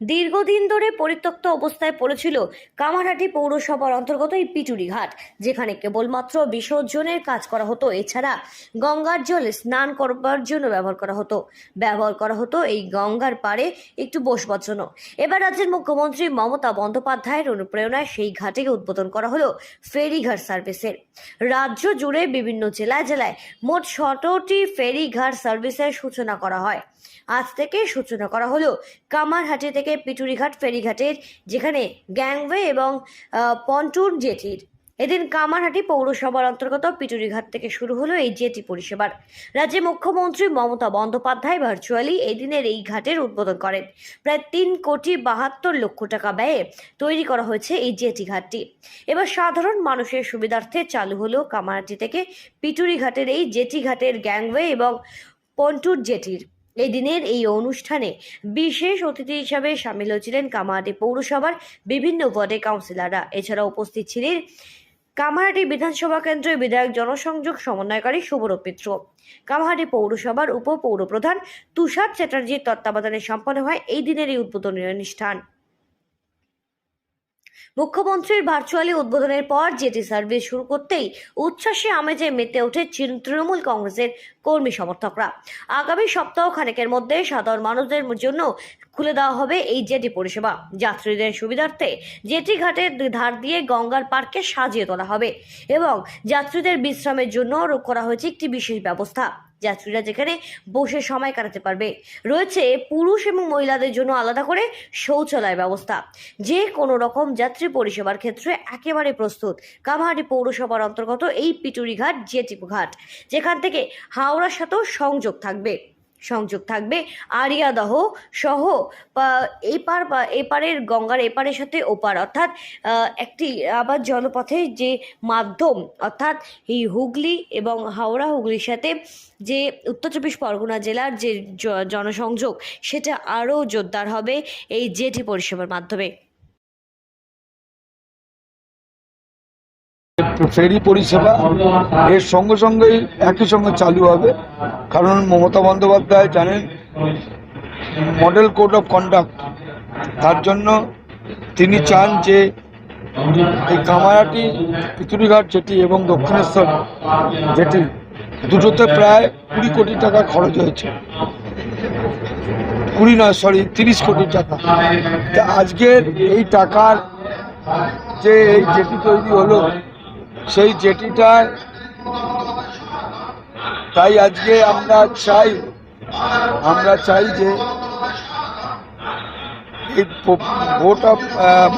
দীর্ঘদিন ধরে পরিত্যক্ত অবস্থায় পড়েছিল কামারহাটি পৌরসভার অন্তর্গত এই পিটুরি ঘাট, যেখানে কেবলমাত্র বিসর্জনের কাজ করা হতো। এছাড়া গঙ্গার জলে স্নান করবার জন্য ব্যবহার করা হতো। ব্যবহার করা হতো এই গঙ্গার পাড়ে একটু বসবার জন্য। এবার রাজ্যের মুখ্যমন্ত্রী মমতা বন্দ্যোপাধ্যায়ের অনুপ্রেরণায় সেই ঘাটে উদ্বোধন করা হলো ফেরিঘাট সার্ভিসের। রাজ্য জুড়ে বিভিন্ন জেলায় জেলায় মোট সতেরোটি ফেরিঘাট সার্ভিসের সূচনা করা হয়। আজ থেকে সূচনা করা হলো কামারহাটি থেকে পিটুরিঘাট ফেরিঘাটের যেখানে গ্যাংওয়ে এবং পন্টুন জেটির। এদিন কামারহাটি পৌরসভার অন্তর্গত পিটুরিঘাট থেকে শুরু হলো এই জেটি পরিষেবার। রাজ্যে মুখ্যমন্ত্রী মমতা বন্দ্যোপাধ্যায় ভার্চুয়ালি এদিনের এই ঘাটের উদ্বোধন করেন। প্রায় তিন কোটি বাহাত্তর লক্ষ টাকা ব্যয়ে তৈরি করা হয়েছে এই জেটি ঘাটটি। এবার সাধারণ মানুষের সুবিধার্থে চালু হলো কামারহাটি থেকে পিটুরিঘাটের এই জেটি ঘাটের গ্যাংওয়ে এবং পন্টুর জেটির। এই দিনের এই অনুষ্ঠানে বিশেষ অতিথি হিসাবে সামিল হয়েছিলেন কামাহাটি পৌরসভার বিভিন্ন ওয়ার্ডে কাউন্সিলররা। এছাড়া উপস্থিত ছিলেন কামাহাটি বিধানসভা কেন্দ্রের বিধায়ক, জনসংযোগ সমন্বয়কারী শুভরূপ মিত্র। কামাহাটি পৌরসভার উপ পৌরপ্রধান তুষার চ্যাটার্জির তত্ত্বাবধানে সম্পন্ন হয় এই দিনের এই উদ্বোধনী অনুষ্ঠান। মুখ্যমন্ত্রীর ভার্চুয়ালি উদ্বোধনের পর জেটি সার্ভিস শুরু করতেই উচ্ছ্বাসে আমেজে মেতে ওঠে তৃণমূল কংগ্রেসের কর্মী সমর্থকরা। আগামী সপ্তাহ খানেকের মধ্যে সাধারণ মানুষদের জন্য খুলে দেওয়া হবে এই জেটি পরিষেবা। যাত্রীদের সুবিধার্থে জেটি ঘাটের ধার দিয়ে গঙ্গার পার্কে সাজিয়ে তোলা হবে এবং যাত্রীদের বিশ্রামের জন্য করা হয়েছে একটি বিশেষ ব্যবস্থা। যাত্রীরা যেখানে বসে সময় কাটাতে পারবে। রয়েছে পুরুষ এবং মহিলাদের জন্য আলাদা করে শৌচালয় ব্যবস্থা। যে কোনো রকম যাত্রী পরিষেবার ক্ষেত্রে একেবারে প্রস্তুত। কামাহাটি পৌরসভার অন্তর্গত এই পিটুরিঘাট জেটিপুঘাট ঘাট। যেখান থেকে হাওড়ার সাথেও সংযোগ থাকবে। সংযোগ থাকবে। আরিয়াদহ সহ এপার এপারের গঙ্গার এপারের সাথে ওপার। অর্থাৎ একটি আবার জলপথে যে মাধ্যম, অর্থাৎ এই হুগলি এবং হাওড়া হুগলির সাথে যে উত্তর চব্বিশ পরগনা জেলার যে জনসংযোগ, সেটা আরও জোরদার হবে এই জেটি পরিষেবার মাধ্যমে। ফেরি পরিষেবা এর সঙ্গে সঙ্গেই একই সঙ্গে চালু হবে। কারণ মমতা বন্দ্যোপাধ্যায় জানেন, মডেল কোড অফ কন্ডাক্ট, তার জন্য তিনি চান যে এই কামারাটি পিতুরিঘাট যেটি এবং দক্ষিণেশ্বর যেটি, দুটোতে প্রায় কুড়ি কোটি টাকা খরচ হয়েছে। কুড়ি নয় সরি তিরিশ কোটি টাকা। তা আজকের এই টাকার যে এই জেটি তৈরি হলো সেই জেটিটায় তাই আজকে আমরা চাই আমরা চাই যে এই board of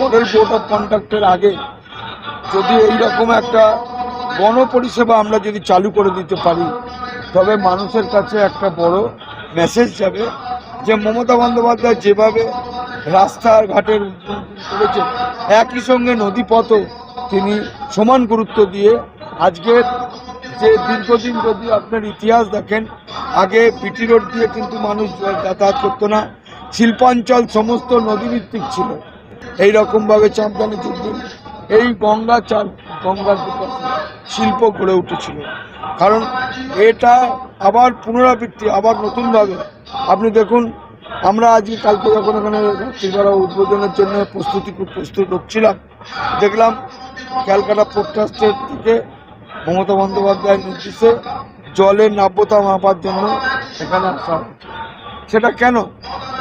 model board of কন্ট্রাক্টের আগে যদি এই রকম একটা গণপরিষেবা আমরা যদি চালু করে দিতে পারি, তবে মানুষের কাছে একটা বড় মেসেজ যাবে যে মমতা বন্দ্যোপাধ্যায় যেভাবে রাস্তার ঘাটের উন্নয়ন করেছে একই সঙ্গে নদীপথও তিনি সমান গুরুত্ব দিয়ে আজকের যে দীর্ঘদিন যদি আপনার ইতিহাস দেখেন, আগে পিটি রোড দিয়ে কিন্তু মানুষ যাতায়াত করতো না। শিল্পাঞ্চল সমস্ত নদীভিত্তিক ছিল। এই রকমভাবে চাঁদদানি যুদ্ধ, এই গঙ্গা চাল, গঙ্গার শিল্প গড়ে উঠেছিল। কারণ এটা আবার পুনরাবৃত্তি, আবার নতুনভাবে। আপনি দেখুন, আমরা আজকে কালকে যখন এখানে রাত্রিবেলা উদ্বোধনের জন্য প্রস্তুতি, প্রস্তুত হচ্ছিলাম, দেখলাম ক্যালকাটা পোর্ট ট্রাস্টের থেকে মমতা বন্দ্যোপাধ্যায়ের নির্দেশে জলের নাব্যতা মাপার জন্য এখানে আসা সেটা কেন?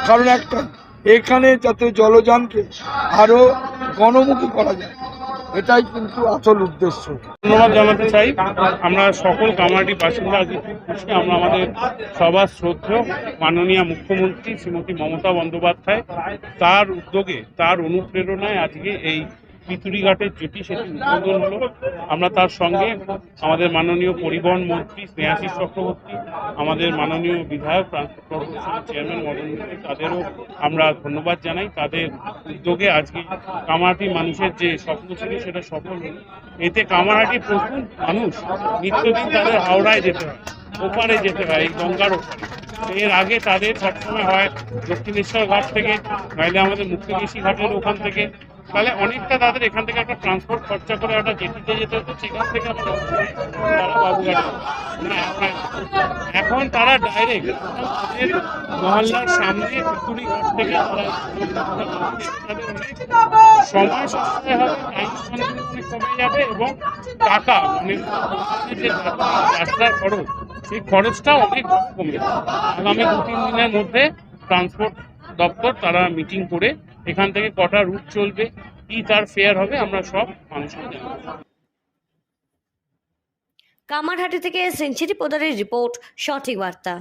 কারণ একটা, এখানে যাতে জলযানকে আরও গণমুখী করা যায়, এটাই কিন্তু আসল উদ্দেশ্য। ধন্যবাদ জানাতে চাই। আমরা সকল কামারটি বাসিন্দা আজকে খুশি আমরা আমাদের সবার শ্রদ্ধেয় মাননীয় মুখ্যমন্ত্রী শ্রীমতী মমতা বন্দ্যোপাধ্যায়। তার উদ্যোগে, তার অনুপ্রেরণায় আজকে এই পিতুরিঘাটের জেটি সেটি উদ্বোধন হলো। আমরা তার সঙ্গে আমাদের মাননীয় পরিবহন মন্ত্রী স্নেহাশিস চক্রবর্তী, আমাদের মাননীয় বিধায়ক চেয়ারম্যান মদন তাদেরও আমরা ধন্যবাদ জানাই। তাদের উদ্যোগে আজকে কামারহাটি মানুষের যে স্বপ্ন ছিল সেটা সফল হলো। এতে কামারহাটি প্রচুর মানুষ নিত্যদিন তাদের হাওড়ায় যেতে হয়, ওপারে যেতে হয়, এই গঙ্গার ওপারে। এর আগে তাদের সবসময় হয় দক্ষিণেশ্বর ঘাট থেকে, নাইলে আমাদের মুক্তিদেশী ঘাটের ওখান থেকে। তাহলে অনেকটা তাদের এখান থেকে একটা ট্রান্সপোর্ট খরচা করে একটা জেটিতে যেতে হতো সেখান থেকে আমরা তারা বাবুঘাটে না, এখন- তারা ডাইরেক্ট মহল্লার সামনে পিতুরি ঘাট থেকে সময় সাশ্রয় হবে টাইম কমে যাবে এবং টাকা মানে যে যাত্রার খরচ সেই খরচটাও অনেক কমে যাবে। আগামী দু তিন দিনের মধ্যে ট্রান্সপোর্ট দপ্তর তারা মিটিং করে এখান থেকে কটা রুট চলবে, কি তার ফেয়ার হবে, আমরা সব মানুষকে কামারহাটি থেকে সেঞ্চুরি পোদারের রিপোর্ট সঠিক বার্তা।